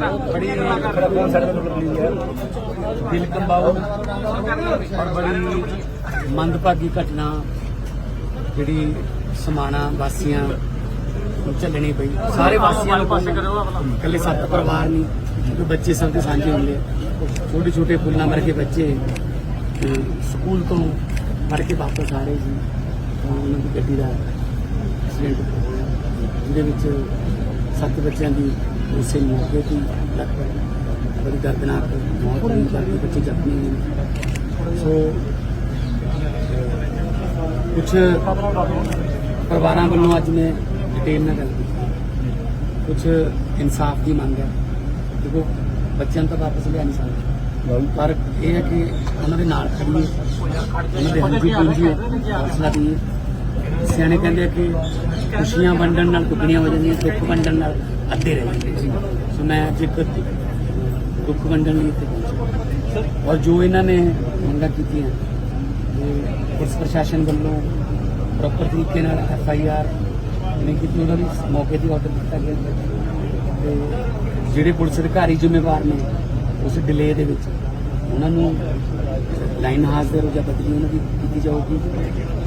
बड़ी कौन साइड में ली है दिल कंबाऊ और बड़ी ਮੰਦਭਾਗੀ ਘਟਨਾ ਜਿਹੜੀ ਸਮਾਣਾ ਵਾਸੀਆਂ ਨੂੰ ਝੱਲਣੀ ਪਈ ਸਾਰੇ ਵਾਸੀਆਂ ਨੂੰ ਪਾਸੇ ਕਰੋ ਇਕੱਲੇ ਸੱਤ ਪਰਿਵਾਰ ਨਹੀਂ ਕਿਉਂਕਿ ਬੱਚੇ ਸਭ ਦੇ ਸਾਂਝੇ ਹੁੰਦੇ ਛੋਟੇ ਛੋਟੇ ਫੁੱਲਾਂ ਵਰਗੇ ਬੱਚੇ ਤੇ ਸਕੂਲ ਤੋਂ ਪੜ੍ਹ ਕੇ ਵਾਪਸ ਆ ਰਹੇ ਸੀ ਤਾਂ ਉਹਨਾਂ ਦੀ ਗੱਡੀ ਦਾ ਐਕਸੀਡੈਂਟ ਹੋਇਆ ਜਿਹਦੇ ਵਿੱਚ ਸੱਤ ਬੱਚਿਆਂ ਦੀ ਉਸੇ ਮੌਕੇ ਤੇ ਹੀ ਲੱਗ ਪਈ ਬੜੀ ਦਰਦਨਾਕ ਮੌਤ ਹੋਈ ਬਾਕੀ ਬੱਚੇ ਜ਼ਖਮੀ ਹੋਏ। ਸੋ ਕੁਝ ਪਰਿਵਾਰਾਂ ਵੱਲੋਂ ਅੱਜ ਮੈਂ ਡਿਟੇਲ ਨਾਲ ਗੱਲ ਕੀਤੀ। ਕੁਝ ਇਨਸਾਫ ਦੀ ਮੰਗ ਹੈ। ਦੇਖੋ ਬੱਚਿਆਂ ਤਾਂ ਵਾਪਸ ਲਿਆ ਨਹੀਂ ਸਕਦੇ। ਪਰ ਇਹ ਹੈ ਕਿ ਉਹਨਾਂ ਦੇ ਨਾਲ ਖੜੀਏ ਉਹਨਾਂ ਦੇ ਹੰਝੂ ਪੂੰਝੀਏ ਹੌਸਲਾ ਦਈਏ। ਸਿਆਣੇ ਕਹਿੰਦੇ ਆ ਕਿ ਖੁਸ਼ੀਆਂ ਵੰਡਣ ਨਾਲ ਦੁੱਗਣੀਆਂ ਹੋ ਜਾਂਦੀਆਂ, ਦੁੱਖ ਵੰਡਣ ਨਾਲ ਅੱਧੇ ਰਹਿ ਜਾਂਦੇ ਸੋ। ਮੈਂ ਅੱਜ ਇੱਕ ਦੁੱਖ ਵੰਡਣ ਲਈ ਇੱਥੇ ਪਹੁੰਚਿਆ। ਔਰ ਜੋ ਇਹਨਾਂ ਨੇ ਮੰਗਾਂ ਕੀਤੀਆਂ ਪੁਲਿਸ ਪ੍ਰਸ਼ਾਸਨ ਵੱਲੋਂ ਪ੍ਰੋਪਰ ਤਰੀਕੇ ਨਾਲ ਐਫ ਆਈ ਆਰ ਨਹੀਂ ਕੀਤੀ, ਉਹਨਾਂ ਦੀ ਮੌਕੇ ਤੇ ਆਰਡਰ ਦਿੱਤਾ ਗਿਆ। ਤੇ ਜਿਹੜੇ ਪੁਲਿਸ ਅਧਿਕਾਰੀ ਜ਼ਿੰਮੇਵਾਰ ਨੇ, ਉਸ ਡਿਲੇ ਦੇ ਵਿੱਚ ਉਹਨਾਂ ਨੂੰ ਲਾਈਨ ਹਾਜ਼ਰ ਜਾਂ ਬਦਲੀ ਉਹਨਾਂ ਦੀ ਕੀਤੀ ਜਾਊਗੀ।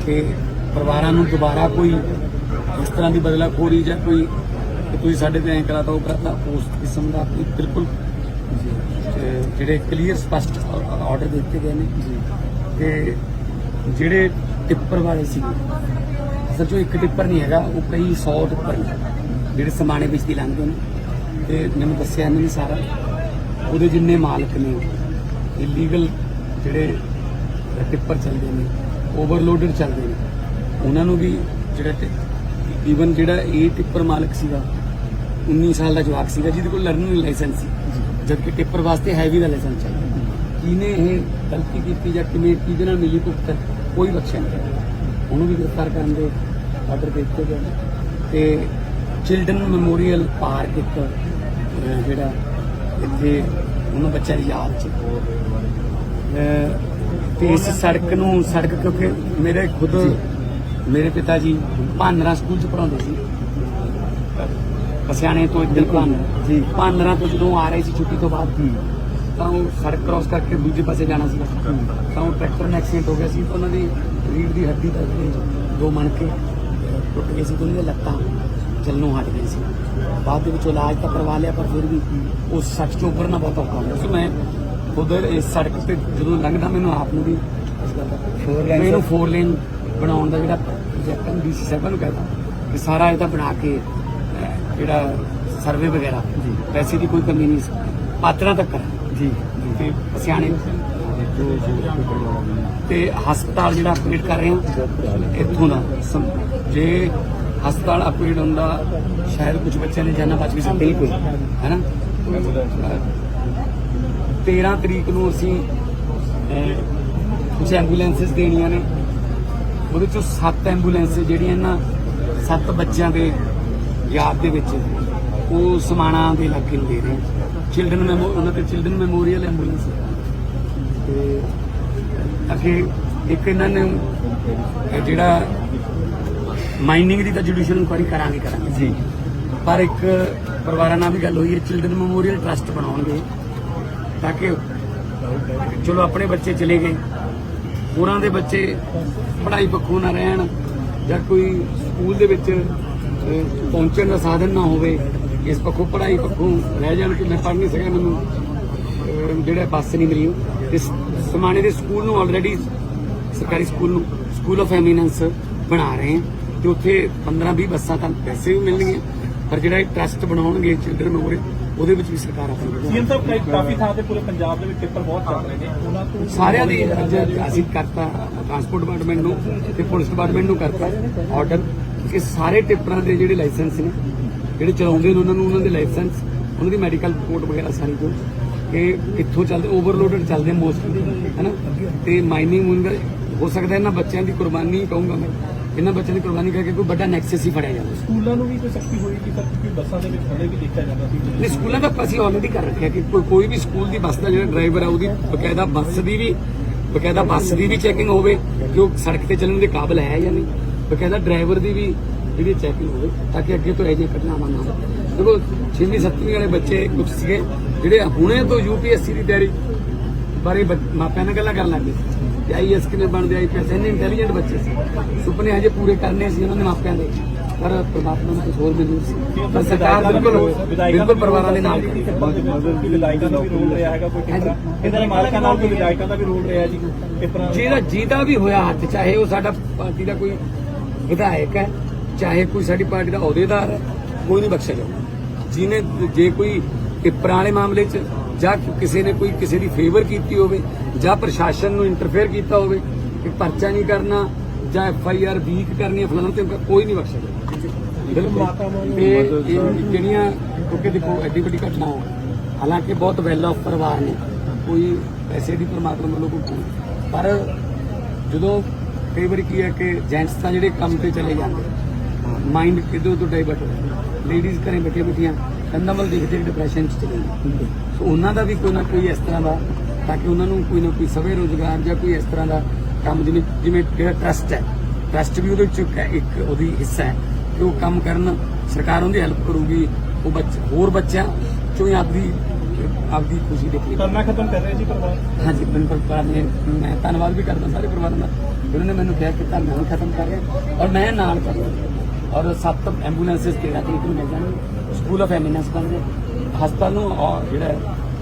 ਤੇ ਪਰਿਵਾਰਾਂ ਨੂੰ ਦੁਬਾਰਾ ਕੋਈ ਇਸ ਤਰ੍ਹਾਂ ਦੀ ਬਦਲਾਖੋਰੀ ਜਾਂ ਕੋਈ ਕਿ ਤੁਸੀਂ ਸਾਡੇ ਤੇ ਐਂ ਕਰਾਤਾ ਉਹ ਕਰਾਤਾ ਉਸ ਕਿਸਮ ਦਾ ਕੋਈ ਬਿਲਕੁਲ ਜਿਹੜੇ ਕਲੀਅਰ ਸਪਸ਼ਟ ਆਰਡਰ ਦਿੱਤੇ ਗਏ ਨੇ। ਤੇ ਜਿਹੜੇ ਟਿੱਪਰ ਵਾਲੇ ਸੀ ਅਸਲ 'ਚੋਂ ਇੱਕ ਟਿੱਪਰ ਨਹੀਂ ਹੈਗਾ ਉਹ ਕਈ 100 ਟਿੱਪਰ ਨੇ ਜਿਹੜੇ ਸਮਾਣੇ ਵਿੱਚ ਦੀ ਲੰਘਦੇ ਨੇ। ਤੇ ਮੈਨੂੰ ਦੱਸਿਆ ਇਹਨਾਂ ਨੇ ਸਾਰਾ ਉਹਦੇ ਜਿੰਨੇ ਮਾਲਕ ਨੇ ਇਲੀਗਲ ਜਿਹੜੇ ਟਿੱਪਰ ਚੱਲਦੇ ਨੇ ਓਵਰਲੋਡਡ ਚੱਲਦੇ ਨੇ। ਉਹਨਾਂ ਨੂੰ ਵੀ ਜਿਹੜਾ ਈਵਨ ਜਿਹੜਾ ਇਹ ਟਿੱਪਰ ਮਾਲਕ ਸੀਗਾ 19 ਸਾਲ ਦਾ ਜਵਾਕ ਸੀਗਾ ਜਿਹਦੇ ਕੋਲ ਲਰਨਿੰਗ ਲਾਇਸੈਂਸ ਸੀ। ਜਦਕਿ ਟਿੱਪਰ ਵਾਸਤੇ ਹੈਵੀ ਦਾ ਲਾਇਸੈਂਸ ਚਾਹੀਦਾ। ਕਿਹਨੇ ਇਹ ਗਲਤੀ ਕੀਤੀ ਜਾਂ ਕਿਵੇਂ ਕਿਹਦੇ ਨਾਲ ਮਿਲੀ ਭੁਗਤ ਕੋਈ ਬਖਸ਼ਿਆ ਨਹੀਂ। ਉਹਨੂੰ ਵੀ ਗ੍ਰਿਫਤਾਰ ਕਰਨ ਦੇ ਆਰਡਰ ਦੇ ਦਿੱਤੇ ਗਏ ਨੇ। ਤੇ ਚਿਲਡਰਨ ਮੈਮੋਰੀਅਲ ਪਾਰਕ ਇੱਕ ਜਿਹੜਾ ਇੱਥੇ ਉਹਨਾਂ ਬੱਚਿਆਂ ਦੀ ਯਾਦ 'ਚ। ਅਹ, ਤੇ ਇਸ ਸੜਕ ਨੂੰ ਸੜਕ ਕਿਉਂਕਿ ਮੇਰੇ ਖੁਦ ਮੇਰੇ ਪਿਤਾ ਜੀ ਭਾਨਰਾ ਸਕੂਲ 'ਚ ਪੜਾਉਂਦੇ ਸੀ। ਪਸਿਆਣੇ ਤੋਂ ਇੱਧਰ ਭਾਨਰਾ ਜੀ। ਭਾਨਰਾ ਤੋਂ ਜਦੋਂ ਆ ਰਹੇ ਸੀ ਛੁੱਟੀ ਤੋਂ ਬਾਅਦ ਤਾਂ ਉਹ ਸੜਕ ਕ੍ਰਾਸ ਕਰਕੇ ਦੂਜੇ ਪਾਸੇ ਜਾਣਾ ਸੀ ਤਾਂ ਉਹ ਟਰੈਕਟਰ ਨਾਲ ਐਕਸੀਡੈਂਟ ਹੋ ਗਿਆ ਸੀ। ਤਾਂ ਉਹਨਾਂ ਦੀ ਰੀੜ ਦੀ ਹੱਡੀ ਦਾ ਦੋ ਮਣ ਕੇ ਟੁੱਟ ਗਏ ਸੀ। ਦੀਆਂ ਲੱਤਾਂ ਚੱਲਣੋਂ ਹਟ ਗਈ ਸੀ। ਬਾਅਦ ਦੇ ਵਿੱਚ ਇਲਾਜ ਤਾਂ ਕਰਵਾ ਲਿਆ ਪਰ ਫਿਰ ਵੀ ਉਸ ਸੜਕ ਤੋਂ ਉੱਪਰਨਾ ਬਹੁਤ ਔਖਾ ਹੁੰਦਾ ਸੀ। ਮੈਂ ਉਧਰ ਇਸ ਸੜਕ ਤੇ ਜਦੋਂ ਲੰਘਦਾ ਮੈਨੂੰ ਆਪ ਨੂੰ ਵੀ ਇਸ ਗੱਲ ਦਾ Four lane ਮੈਨੂੰ ਫੋਰ ਲੇਨ ਬਣਾਉਣ ਦਾ ਜਿਹੜਾ ਪ੍ਰੋਜੈਕਟ ਹੈ ਡੀਸੀ ਸਾਹਿਬਾਂ ਨੂੰ ਕਹਿੰਦਾ ਕਿ ਸਾਰਾ ਇਹਦਾ ਬਣਾ ਕੇ ਜਿਹੜਾ ਸਰਵੇ ਵਗੈਰਾ ਪੈਸੇ ਦੀ ਕੋਈ ਕਮੀ ਨਹੀਂ ਪਾਤਰਾਂ ਤੱਕ ਜੀ। ਤੇ ਸਿਆਣੇ ਤੇ ਹਸਪਤਾਲ ਜਿਹੜਾ ਅਪਗ੍ਰੇਡ ਕਰ ਰਹੇ ਹਾਂ ਇੱਥੋਂ ਦਾ ਜੇ ਹਸਪਤਾਲ ਅਪਗ੍ਰੇਡ ਹੁੰਦਾ ਸ਼ਾਇਦ ਕੁਝ ਬੱਚਿਆਂ ਨੇ ਜਾਨਾਂ ਬਚ ਵੀ ਸਕਦੀ ਬਿਲਕੁਲ। ਹੈਨਾ? 13 ਤਰੀਕ ਨੂੰ ਅਸੀਂ ਕੁਝ ਐਂਬੂਲੈਂਸਸ ਦੇਣੀਆਂ ਨੇ। ਉਹਦੇ ਚੋਂ 7 ਐਂਬੂਲੈਂਸ ਜਿਹੜੀਆਂ ਨਾ 7 ਬੱਚਿਆਂ ਦੇ ਯਾਦ ਦੇ ਵਿੱਚ ਉਹ ਸਮਾਣਾ ਦੇ ਇਲਾਕੇ ਨੂੰ ਦੇ ਰਹੇ ਚਿਲਡਰਨ ਮੈਮੋ ਉਹਨਾਂ ਤੇ ਚਿਲਡਰਨ ਮੈਮੋਰੀਅਲ ਐਂਬੂਲੈਂਸ ਤੇ ਅੱਗੇ ਇੱਕ ਇਹਨਾਂ ਨੇ ਜਿਹੜਾ ਮਾਈਨਿੰਗ ਦੀ ਤਾਂ ਜੁਡੀਸ਼ੀਅਲ ਇਨਕੁਆਇਰੀ ਕਰਾਂਗੇ ਕਰਾਂਗੇ। ਜੀ। ਪਰ ਇੱਕ ਪਰਿਵਾਰਾਂ ਨਾਲ ਵੀ ਗੱਲ ਹੋਈ ਹੈ ਚਿਲਡਰਨ ਮੈਮੋਰੀਅਲ ਟਰਸਟ ਬਣਾਉਣਗੇ ਤਾਂ ਕਿ ਚਲੋ ਆਪਣੇ ਬੱਚੇ ਚਲੇ ਗਏ। ਹੋਰਾਂ ਦੇ ਬੱਚੇ ਪੜ੍ਹਾਈ ਪੱਖੋਂ ਨਾ ਰਹਿਣ ਜਾਂ ਕੋਈ ਸਕੂਲ ਦੇ ਵਿੱਚ ਪਹੁੰਚਣ ਦਾ ਸਾਧਨ ਨਾ ਹੋਵੇ, ਇਸ ਪੱਖੋਂ ਪੜ੍ਹਾਈ ਪੱਖੋਂ ਰਹਿ ਜਾਣ ਕਿ ਮੈਂ ਪੜ੍ਹ ਨਹੀਂ ਸਕਿਆ ਮੈਨੂੰ ਜਿਹੜਾ ਬੱਸ ਨਹੀਂ ਮਿਲੀ ਤੇ ਸਮਾਣੇ ਦੇ ਸਕੂਲ ਨੂੰ ਆਲਰੇਡੀ ਸਰਕਾਰੀ ਸਕੂਲ ਨੂੰ ਸਕੂਲ ਆਫ ਐਮੀਨੈਂਸ ਬਣਾ ਰਹੇ ਹਾਂ ਤੇ ਉੱਥੇ 15 20 ਬੱਸਾਂ ਤਾਂ ਵੈਸੇ ਵੀ ਮਿਲਣਗੀਆਂ, ਪਰ ਜਿਹੜਾ ਇਹ ਟਰਸਟ ਬਣਾਉਣਗੇ ਚਿਲਡਰਨ ਮੋਰੇ ਉਹਦੇ ਵਿੱਚ ਵੀ ਸਰਕਾਰ ਆਪਣੀ ਸੀਐਮ ਸਾਹਿਬ ਕਈ ਕਾਫੀ ਥਾਂ ਤੇ ਪੂਰੇ ਪੰਜਾਬ ਦੇ ਵਿੱਚ ਪੇਪਰ ਬਹੁਤ ਚੱਲ ਰਹੇ ਨੇ। ਉਹਨਾਂ ਤੋਂ ਸਾਰਿਆਂ ਦੀ ਅੱਜ ਅਸੀਂ ਕਰਤਾ ਟਰਾਂਸਪੋਰਟ ਡਿਪਾਰਟਮੈਂਟ ਨੂੰ ਤੇ ਪੁਲਿਸ ਡਿਪਾਰਟਮੈਂਟ ਨੂੰ ਕਰਤਾ ਆਰਡਰ। ਕਿ ਸਾਰੇ ਟਿੱਪਰਾਂ ਦੇ ਜਿਹੜੇ ਲਾਇਸੈਂਸ ਨੇ ਜਿਹੜੇ ਚਲਾਉਂਦੇ ਨੇ ਉਹਨਾਂ ਨੂੰ ਉਹਨਾਂ ਦੇ ਲਾਇਸੈਂਸ ਉਹਨਾਂ ਦੀ ਮੈਡੀਕਲ ਰਿਪੋਰਟ ਵਗੈਰਾ ਸਾਰੀ ਜੋ ਕਿ ਕਿੱਥੋਂ ਚੱਲਦੇ ਓਵਰਲੋਡਡ ਚੱਲਦੇ ਮੋਸਟਲੀ ਹੈਨਾ? ਤੇ ਮਾਈਨਿੰਗ ਹੋ ਸਕਦਾ ਇਹਨਾਂ ਬੱਚਿਆਂ ਦੀ ਕੁਰਬਾਨੀ ਕਹੂੰਗਾ ਮੈਂ। ਇਹਨਾਂ ਬੱਚਿਆਂ ਦੀ ਕੁਰਬਾਨੀ ਕਰਕੇ ਕੋਈ ਵੱਡਾ ਨੈਕਸਸ ਹੀ ਫੜਿਆ ਜਾਂਦਾ। ਸਕੂਲਾਂ ਨੂੰ ਵੀ ਕੋਈ ਸਖਤੀ ਹੋਈ ਕਿ ਸਰ ਕਿਉਂਕਿ ਬੱਸਾਂ ਦੇ ਵਿੱਚ ਖੜੇ ਵੀ ਦੇਖਿਆ ਜਾਂਦਾ ਸੀ। ਨਹੀਂ ਸਕੂਲਾਂ ਦਾ ਅਸੀਂ ਆਲਰੇਡੀ ਕਰ ਰੱਖਿਆ ਕਿ ਕੋਈ ਕੋਈ ਵੀ ਸਕੂਲ ਦੀ ਬੱਸ ਦਾ ਜਿਹੜਾ ਡਰਾਈਵਰ ਹੈ ਉਹਦੀ ਬਕਾਇਦਾ ਬੱਸ ਦੀ ਵੀ ਬਕਾਇਦਾ ਬੱਸ ਦੀ ਵੀ ਚੈਕਿੰਗ ਹੋਵੇ ਕਿ ਉਹ ਸੜਕ ਤੇ ਚੱਲਣ ਦੇ ਕਾਬਿਲ ਹੈ ਜਾਂ ਨਹੀਂ। ਬਕਾਇਦਾ ਡਰਾਈਵਰ ਦੀ ਵੀ ਜਿਹੜੀ ਚੈਕਿੰਗ ਹੋਵੇ ਤਾਂ ਕਿ ਅੱਗੇ ਤੋਂ ਇਹ ਜਿਹੀਆਂ ਘਟਨਾਵਾਂ ਨਾ ਹੋਣ। ਦੇਖੋ 6ਵੀਂ 7ਵੀਂ ਵਾਲੇ ਬੱਚੇ ਕੁਝ ਸੀਗੇ ਜਿਹੜੇ ਹੁਣੇ ਤੋਂ ਯੂਪੀਐਸਸੀ ਦੀ ਤਿਆਰੀ ਬਾਰੇ ਮਾਪਿਆਂ ਨਾਲ ਗੱਲਾਂ ਕਰਨ ਲੱਗੇ ਕਿ ਆਈਐਸ ਕਿਵੇਂ ਬਣਦੇ ਆਈਪੀਐਸ ਇੰਨੇ ਇੰਟੈਲੀਜੈਂਟ ਬੱਚੇ ਸੀ। ਸੁਪਨੇ ਹਜੇ ਪੂਰੇ ਕਰਨੇ ਸੀ ਉਹਨਾਂ ਦੇ ਮਾਪਿਆਂ ਦੇ। ਪਰ ਪ੍ਰਮਾਤਮਾ ਨੂੰ ਕੁਝ ਹੋਰ ਮਨਜ਼ੂਰ ਸੀ। ਪਰ ਸਰਕਾਰ ਬਿਲਕੁਲ ਬਿਲਕੁਲ ਪਰਿਵਾਰਾਂ ਦੇ ਨਾਲ। ਵਿਧਾਇਕਾਂ ਦਾ ਵੀ ਰੋਲ ਰਿਹਾ ਹੈਗਾ ਕੋਈ ਇਹਨਾਂ ਦੇ ਮਾਲਕਾਂ ਨਾਲ ਕੋਈ ਵਿਧਾਇਕਾਂ ਦਾ ਵੀ ਰੋਲ ਰਿਹਾ ਜੀ। ਜਿਹਦਾ ਜਿਹਦਾ ਵੀ ਹੋਇਆ ਹੱਥ ਚਾਹੇ ਉਹ ਸਾਡਾ ਪਾਰਟੀ ਦਾ ਕੋਈ ਵਿਧਾਇਕ ਹੈ ਚਾਹੇ ਕੋਈ ਸਾਡੀ ਪਾਰਟੀ ਦਾ ਅਹੁਦੇਦਾਰ ਹੈ ਕੋਈ ਨਹੀਂ ਬਖਸ਼ਿਆ ਜਾਊਗਾ। ਜਿਹਨੇ ਜੇ ਕੋਈ ਵਾਲੇ ਮਾਮਲੇ 'ਚ ਜਾਂ ਕਿਸੇ ਨੇ ਕੋਈ ਕਿਸੇ ਦੀ ਫੇਵਰ ਕੀਤੀ ਹੋਵੇ, ਜਾਂ ਪ੍ਰਸ਼ਾਸਨ ਨੂੰ ਇੰਟਰਫੇਅਰ ਕੀਤਾ ਹੋਵੇ ਕਿ ਪਰਚਾ ਨਹੀਂ ਕਰਨਾ, ਜਾਂ ਐਫ ਆਈ ਆਰ ਵੀਕ ਕਰਨੀ ਹੈ ਫਲਾਣਾ ਤੇ ਕੋਈ ਨਹੀਂ ਬਖਸ਼ਿਆ ਬਿਲਕੁਲ। ਤੇ ਇਹ ਜਿਹੜੀਆਂ ਕਿਉਂਕਿ ਦੇਖੋ, ਐਡੀ ਵੱਡੀ ਘਟਨਾ ਹੋ ਹਾਲਾਂਕਿ ਬਹੁਤ ਵੈਲ ਆਫ ਪਰਿਵਾਰ ਨੇ, ਕੋਈ ਪੈਸੇ ਦੀ ਪਰਮਾਤਮਾ ਵੱਲੋਂ ਕੋਈ ਪਰ ਜਦੋਂ ਕਈ ਵਾਰੀ ਕੀ ਹੈ ਕਿ ਜੈਂਟਸ ਤਾਂ ਜਿਹੜੇ ਕੰਮ ਤੇ ਚਲੇ ਜਾਂਦੇ ਮਾਈਂਡ ਕਿਦੋਂ ਤੋਂ ਡਾਈਵਰਟ ਹੋ ਲੇਡੀਜ਼ ਘਰੇ ਬੈਠੇ ਬੈਠੀਆਂ ਕੰਨਾਂ ਵੱਲ ਦੇਖਦੇ ਡਿਪਰੈਸ਼ਨ ਚ ਚਲੇ ਜਾਂਦੇ ਸੋ ਉਹਨਾਂ ਦਾ ਵੀ ਕੋਈ ਨਾ ਕੋਈ ਇਸ ਤਰ੍ਹਾਂ ਦਾ ਤਾਂ ਕਿ ਉਹਨਾਂ ਨੂੰ ਕੋਈ ਨਾ ਕੋਈ ਸਵੇ ਰੋਜ਼ਗਾਰ ਜਾਂ ਕੋਈ ਇਸ ਤਰ੍ਹਾਂ ਦਾ ਕੰਮ ਜਿਵੇਂ ਜਿਵੇਂ ਜਿਹੜਾ ਟਰਸਟ ਹੈ। ਟਰਸਟ ਵੀ ਉਹਦੇ ਵਿੱਚ ਇੱਕ ਉਹਦੀ ਹਿੱਸਾ ਹੈ ਕਿ ਉਹ ਕੰਮ ਕਰਨ ਸਰਕਾਰ ਉਹਦੀ ਹੈਲਪ ਕਰੂਗੀ ਉਹ ਬੱਚ ਹੋਰ ਬੱਚਿਆਂ ਚੋਂ ਆਪਦੀ ਆਪਦੀ ਖੁਸ਼ੀ ਦੇਖਣੀ ਕਰਨਾ ਖਤਮ ਕਰ ਰਹੇ ਜੀ ਪਰਿਵਾਰ? ਹਾਂਜੀ ਬਿਲਕੁਲ ਪਰਿਵਾਰ ਨੇ ਮੈਂ ਧੰਨਵਾਦ ਵੀ ਕਰਦਾ ਸਾਰੇ ਪਰਿਵਾਰਾਂ ਦਾ। ਉਹਨਾਂ ਨੇ ਮੈਨੂੰ ਕਿਹਾ ਕਿ ਨੂੰ ਖਤਮ ਕਰ ਰਿਹਾ। ਔਰ ਮੈਂ ਨਾਲ ਕਰ ਰਿਹਾ। ਔਰ ਸੱਤ ਐਂਬੂਲੈਂਸਸ 13 ਤਰੀਕ ਨੂੰ ਮਿਲ ਜਾਣਗੇ। ਸਕੂਲ ਆਫ ਐਮੀਨੈਂਸ ਬਣ ਰਿਹਾ ਹਸਪਤਾਲ ਨੂੰ ਜਿਹੜਾ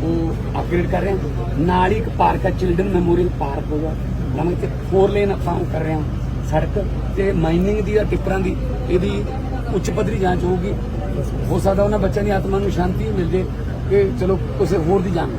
ਉਹ ਅਪਗ੍ਰੇਡ ਕਰ ਰਹੇ ਹਾਂ। ਨਾਲ ਹੀ ਇੱਕ ਪਾਰਕ ਹੈ ਚਿਲਡਰਨ ਮੈਮੋਰੀਅਲ ਪਾਰਕ ਹੋਗਾ ਨਵੇਂ ਤੇ ਫੋਰ ਲੇਨ ਆਪਾਂ ਕਰ ਰਹੇ ਹਾਂ, ਸੜਕ। ਤੇ ਮਾਈਨਿੰਗ ਦੀ ਜਾਂ ਟਿੱਪਰਾਂ ਦੀ, ਇਹਦੀ ਉੱਚ ਪੱਧਰੀ ਜਾਂਚ ਹੋਊਗੀ। ਹੋ ਸਕਦਾ ਉਹਨਾਂ ਬੱਚਿਆਂ ਦੀ ਆਤਮਾ ਨੂੰ ਸ਼ਾਂਤੀ ਮਿਲ ਜੇ ਕਿ ਚਲੋ ਕਿਸੇ ਹੋਰ ਦੀ ਜਾਨ।